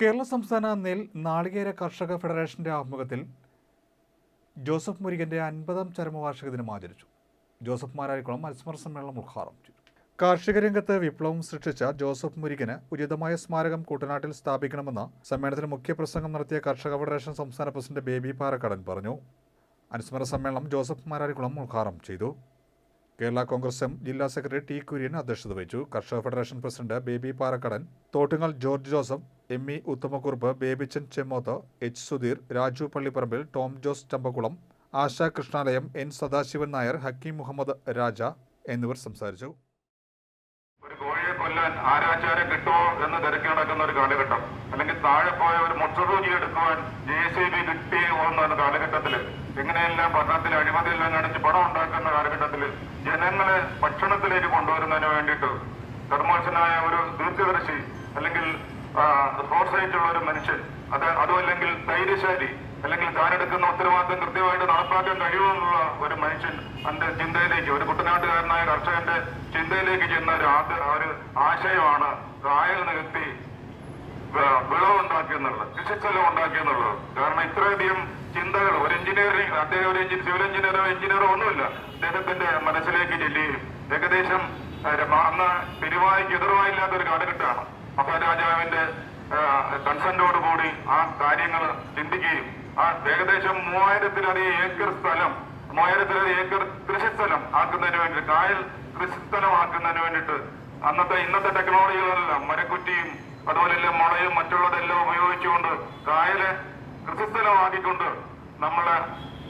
കേരള സംസ്ഥാന നെൽ നാളികേര കർഷക ഫെഡറേഷന്റെ ആഭിമുഖ്യത്തിൽ ജോസഫ് മുരുകന്റെ അൻപതാം ചരമവാർഷിക ദിനം ആചരിച്ചു. ജോസഫ് മാരാരിക്കുളം മത്സമര സമ്മേളനം ഉദ്ഘാടനം ചെയ്തു. കാർഷിക രംഗത്ത് വിപ്ലവം സൃഷ്ടിച്ച ജോസഫ് മുരികന് ഉചിതമായ സ്മാരകം കുട്ടനാട്ടിൽ സ്ഥാപിക്കണമെന്ന് സമ്മേളനത്തിൽ മുഖ്യപ്രസംഗം നടത്തിയ കർഷക ഫെഡറേഷൻ സംസ്ഥാന പ്രസിഡന്റ് ബേബി പാറക്കടൻ പറഞ്ഞു. അനുസ്മരണ സമ്മേളനം ജോസഫ് മാരാരിക്കുളം ഉദ്ഘാടനം ചെയ്തു. കേരള കോൺഗ്രസ് എം ജില്ലാ സെക്രട്ടറി ടി കുര്യൻ അധ്യക്ഷത വഹിച്ചു. കർഷക federation president Baby Parakkadan Thottungal George Joseph M E Uthamakkurup Babychan Chemmoth H Sudheer Raju Pallipparambil Tom Jose Champakkulam Asha Krishnalayam N Sadasivan Nair Hakeem Muhammad Raja എന്നിവർ സംസാരിച്ചു. ഒരു കോഴിയെ കൊല്ലാൻ ആരാചാരം കിട്ടുമോ എന്ന് തിരക്കി നടക്കുന്ന ഒരു കാലഘട്ടം. താഴെ പോയ ഒരു മുട്ടസൂചി എടുക്കുവാൻ ജെ സി ബി കിട്ടി ഒന്നാണ് കാലഘട്ടത്തിൽ. എങ്ങനെയെല്ലാം ഭരണത്തിൽ അഴിമതിയെല്ലാം കാണിച്ച് പണം ഉണ്ടാക്കുന്ന കാലഘട്ടത്തിൽ ജനങ്ങളെ ഭക്ഷണത്തിലേക്ക് കൊണ്ടുവരുന്നതിന് വേണ്ടിയിട്ട് കർമ്മോശനായ ഒരു ദീർഘദർശി അല്ലെങ്കിൽ ഫോർസൈറ്റ് ഉള്ള ഒരു മനുഷ്യൻ അത് അതുമല്ലെങ്കിൽ ധൈര്യശാലി അല്ലെങ്കിൽ താനെടുക്കുന്ന ഉത്തരവാദിത്വം കൃത്യമായിട്ട് നടപ്പാക്കാൻ കഴിയുമെന്നുള്ള ഒരു മനുഷ്യൻ തന്റെ ചിന്തയിലേക്ക് ഒരു കുട്ടനാട്ടുകാരനായ കർഷകന്റെ ചിന്തയിലേക്ക് ചെന്ന ഒരു ആദ്യ ഒരു ആശയമാണ് കായൽ നികത്തി വ- കൃഷിച്ചെലവ് കൃഷിസ്ഥലം ഉണ്ടാക്കിയെന്നുള്ളത് കാരണം ഇത്രയധികം ചിന്തകൾ ഒരു എഞ്ചിനീയറിംഗ് അദ്ദേഹം ഒരു എഞ്ചിൻ സിവിൽ എഞ്ചിനീയറോ എഞ്ചിനീയറോ ഒന്നുമില്ല. അദ്ദേഹത്തിന്റെ മനസ്സിലേക്ക് ചെല്ലുകയും ഏകദേശം അന്ന് പിരിവായിക്ക് എതിർവായില്ലാത്ത ഒരു കാലഘട്ടമാണ്. മഹാരാജാവിന്റെ കൺസെന്റോട് കൂടി ആ കാര്യങ്ങൾ ചിന്തിക്കുകയും ആ ഏകദേശം മൂവായിരത്തിലധികം ഏക്കർ സ്ഥലം മൂവായിരത്തിലധികം ഏക്കർ കൃഷിസ്ഥലം ആക്കുന്നതിന് വേണ്ടി കായൽ കൃഷിസ്ഥലമാക്കുന്നതിന് വേണ്ടിയിട്ട് അന്നത്തെ ഇന്നത്തെ ടെക്നോളജികളെല്ലാം മരക്കുറ്റിയും അതുപോലെ മുളയും മറ്റുള്ളതെല്ലാം ഉപയോഗിച്ചുകൊണ്ട് കായൽ കൃഷിസ്ഥലമാക്കിക്കൊണ്ട് നമ്മൾ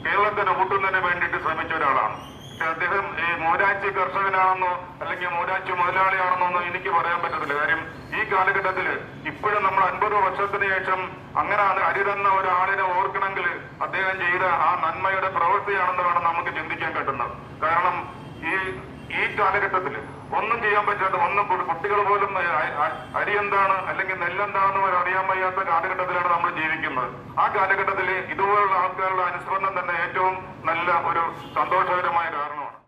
കേരളത്തിന് ഊട്ടുന്നതിന് വേണ്ടിയിട്ട് ശ്രമിച്ച ഒരാളാണ്. പക്ഷെ അദ്ദേഹം ഈ മൂരാച്ചി കർഷകനാണെന്നോ അല്ലെങ്കിൽ മൂരാച്ചി മുതലാളിയാണെന്നോ എനിക്ക് പറയാൻ പറ്റത്തില്ല. കാര്യം ഈ കാലഘട്ടത്തിൽ ഇപ്പോഴും നമ്മൾ അൻപത് വർഷത്തിന് ശേഷം അങ്ങനെ അരി അരിതന്ന ഒരാളിനെ ഓർക്കണമെങ്കിൽ അദ്ദേഹം ചെയ്ത ആ നന്മയുടെ പ്രവൃത്തിയാണെന്ന് വേണം നമുക്ക് ചിന്തിക്കാൻ പറ്റുന്നത് കാരണം ഈ ഈ കാലഘട്ടത്തിൽ ഒന്നും ചെയ്യാൻ പറ്റാത്ത ഒന്നും കുട്ടികൾ പോലും അരി എന്താണ് അല്ലെങ്കിൽ നെല്ലെന്താണെന്ന് പോലും അറിയാൻ വയ്യാത്ത കാലഘട്ടത്തിലാണ് നമ്മൾ ജീവിക്കുന്നത്. ആ കാലഘട്ടത്തിൽ ഇതുപോലുള്ള ആൾക്കാരുടെ അനുസ്മരണം തന്നെ ഏറ്റവും